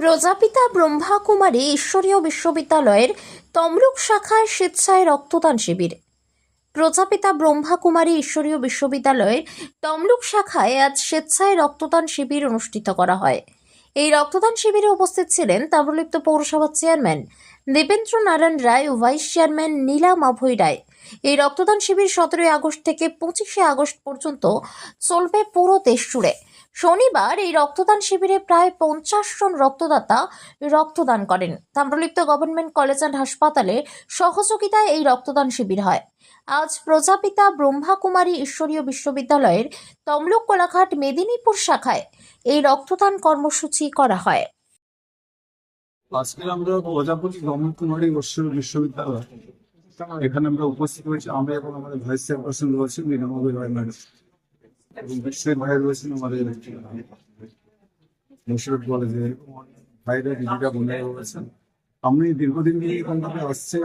প্রজাপিতা ব্রহ্মাকুমারী ঈশ্বরীয় বিশ্ববিদ্যালয়ের তমলুক শাখায় স্বেচ্ছায় রক্তদান শিবির। প্রজাপিতা ব্রহ্মাকুমারী ঈশ্বরীয় বিশ্ববিদ্যালয়ের তমলুক শাখায় আজ স্বেচ্ছায় রক্তদান শিবির অনুষ্ঠিত করা হয়। এই রক্তদান শিবিরে উপস্থিত ছিলেন তাম্রলিপ্ত পৌরসভার চেয়ারম্যান দেবেন্দ্র নারায়ণ রায় ও ভাইস চেয়ারম্যান নীলা মাভৈ রায়। এই রক্তদান শিবির সতেরোই আগস্ট থেকে পঁচিশে আগস্ট পর্যন্ত চলবে পুরো দেশ জুড়ে। শনিবার এই রক্তদান শিবিরে প্রায় পঞ্চাশ জন রক্তদাতা রক্তদান করেন। তাম্রলিপ্ত গভর্নমেন্ট কলেজ অ্যান্ড হাসপাতালে সহযোগিতায় এই রক্তদান শিবির হয়। আজ প্রজাপিতা ব্রহ্মাকুমারী ঈশ্বরীয় বিশ্ববিদ্যালয়ের তমলুক কোলাঘাট মেদিনীপুর শাখায় এই রক্তদান কর্মসূচি করা হয়। আজকে আমরা প্রজাপতি রমন কুমারী বর্ষীয় বিশ্ববিদ্যালয় এখানে আমরা উপস্থিত হয়েছি। আমি এবং আমাদের ভাইস চেয়ারপারসন রয়েছেন বিনামূল্য রায় ম্যাডাম এবং বিশ্বের ভাই রয়েছেন আমাদের মুর্শিদাবাদ কলেজে ভাইরা, দিদিরা, বোনেরা রয়েছেন। আমি দীর্ঘদিন ধরে এখান থেকে আসছে,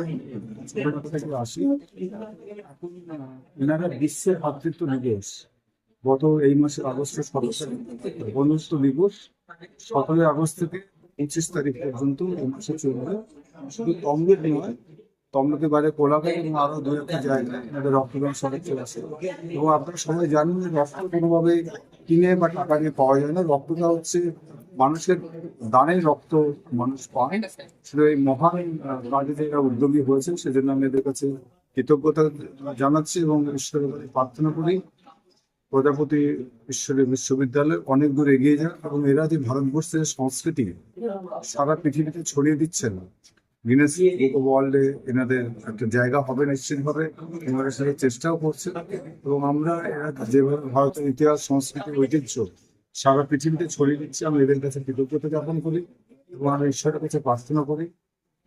ছোটবেলা থেকে আসি। এখন এনারা বিশ্বের ভাতৃত্ব দিবস। গত এই মাসের আগস্টের সতেরো বন্ধুত্ব দিবস। সতেরোই আগস্ট থেকে পঁচিশ তারিখ পর্যন্ত এই মাসে চলবে। শুধু তমলুক নয় তমলুকের বাইরে কোলাঘাট এবং আরও দু একটা জায়গায় রক্তদান সবাই চলেছে এবং আপনারা সবাই জানেন যে রক্ত কোনোভাবে কিনে বা টাকা দিয়ে পাওয়া যায় না। রক্তটা হচ্ছে মানুষের দানের রক্ত মানুষ পায়। শুধু এই মহান কাজে যে এরা উদ্যোগী হয়েছে, সেজন্য আমি এদের কাছে কৃতজ্ঞতা জানাচ্ছি এবং ঈশ্বরের প্রার্থনা করি। প্রজাপতি ঈশ্বরীয় বিশ্ববিদ্যালয় অনেক দূর এগিয়ে যান এবং এরা যে ভারতবর্ষের সংস্কৃতি সারা পৃথিবীতে ছড়িয়ে দিচ্ছেন গিনেস ওয়ার্ল্ডে এনাদের একটা জায়গা হবে নিশ্চিতভাবে এনারা সেটা চেষ্টাও করছে। এবং আমরা এরা যেভাবে ভারতের ইতিহাস সংস্কৃতি ঐতিহ্য সারা পৃথিবীতে ছড়িয়ে দিচ্ছে আমি এদের কাছে কৃতজ্ঞতা জ্ঞাপন করি এবং আমি ঈশ্বরের কাছে প্রার্থনা করি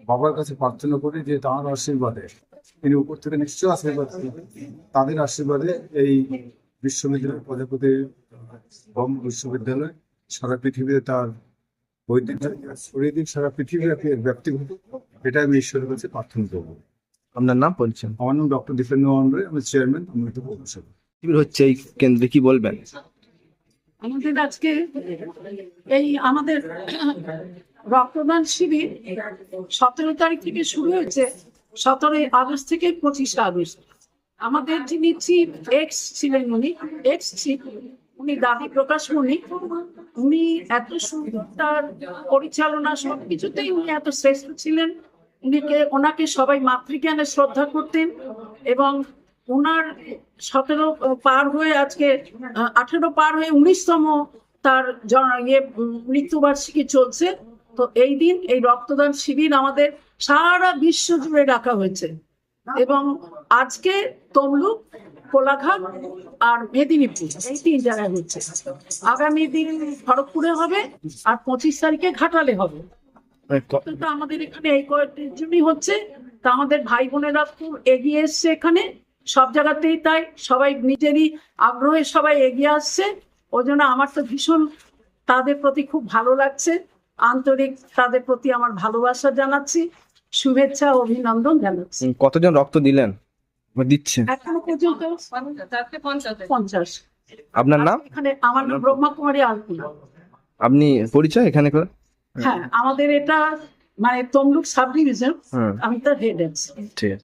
বাবার কাছে প্রার্থনা করি যে তাঁর আশীর্বাদে তিনি উপর থেকে নিশ্চয় আশীর্বাদ তাদের আশীর্বাদে এই বিশ্ববিদ্যালয় প্রজাপতি বম বিশ্ববিদ্যালয় সারা পৃথিবীতে তার ঐতিহ্য ছড়িয়ে দিক সারা পৃথিবীব্যাপী এর ব্যক্তি এটা আমি ঈশ্বরের কাছে প্রার্থনা করব। আপনার নাম বলছেন আমার নাম ডক্টর দীপেন্দ্র মন্ডল আমি চেয়ারম্যান অমৃত পৌরসভা। হচ্ছে এই কেন্দ্রে কি বলবেন? আমাদের আজকে এই আমাদের রক্তদান শিবির সতেরো তারিখ থেকে শুরু হয়েছে সতেরোই আগস্ট থেকে পঁচিশে আগস্ট। আমাদের যিনি চিফ এক্স ছিলেন উনি এক্স চিফ উনি দাবি প্রকাশ মণি উনি এত সুন্দর তার পরিচালনা সব কিছুতেই উনি এত শ্রেষ্ঠ ছিলেন। উনিকে, ওনাকে সবাই মাতৃজ্ঞানে শ্রদ্ধা করতেন এবং ওনার সতেরো পার হয়ে আজকে আঠেরো পার হয়ে উনিশতম তার ইয়ে মৃত্যুবার্ষিকী চলছে। তো এই দিন এই রক্তদান শিবির আমাদের সারা বিশ্ব জুড়ে রাখা হয়েছে। এবং আজকে তমলুক কোলাঘাট আর মেদিনীপুর এই তিন জায়গায় হচ্ছে। আগামী দিন খড়গপুরে হবে আর পঁচিশ তারিখে ঘাটালে হবে। মানে তো আমাদের এখানে এই কয়েকটির জন্যই হচ্ছে তা আমাদের ভাই বোনেরা খুব এগিয়ে এসছে এখানে। সব জায়গাতেই তাই সবাই নিজেরই আগ্রহে সবাই এগিয়ে আসছে। ওই জন্য আমার তো ভীষণ তাদের প্রতি খুব ভালো লাগছে। আন্তরিক তাদের প্রতি আমার ভালোবাসা জানাচ্ছি। শুভেচ্ছা অভিনন্দন জানাচ্ছি। কতজন রক্ত দিলেন? বা দিচ্ছেন এখনও পর্যন্ত পঞ্চাশ। আপনার নাম? এখানে আমার নাম ব্রহ্মা কুমারী আলপুরা আপনি পরিচয় এখানে করে? হ্যাঁ আমাদের এটা মানে তমলুক সাব ডিভিশন। আমি তার হেড ঠিক আছে।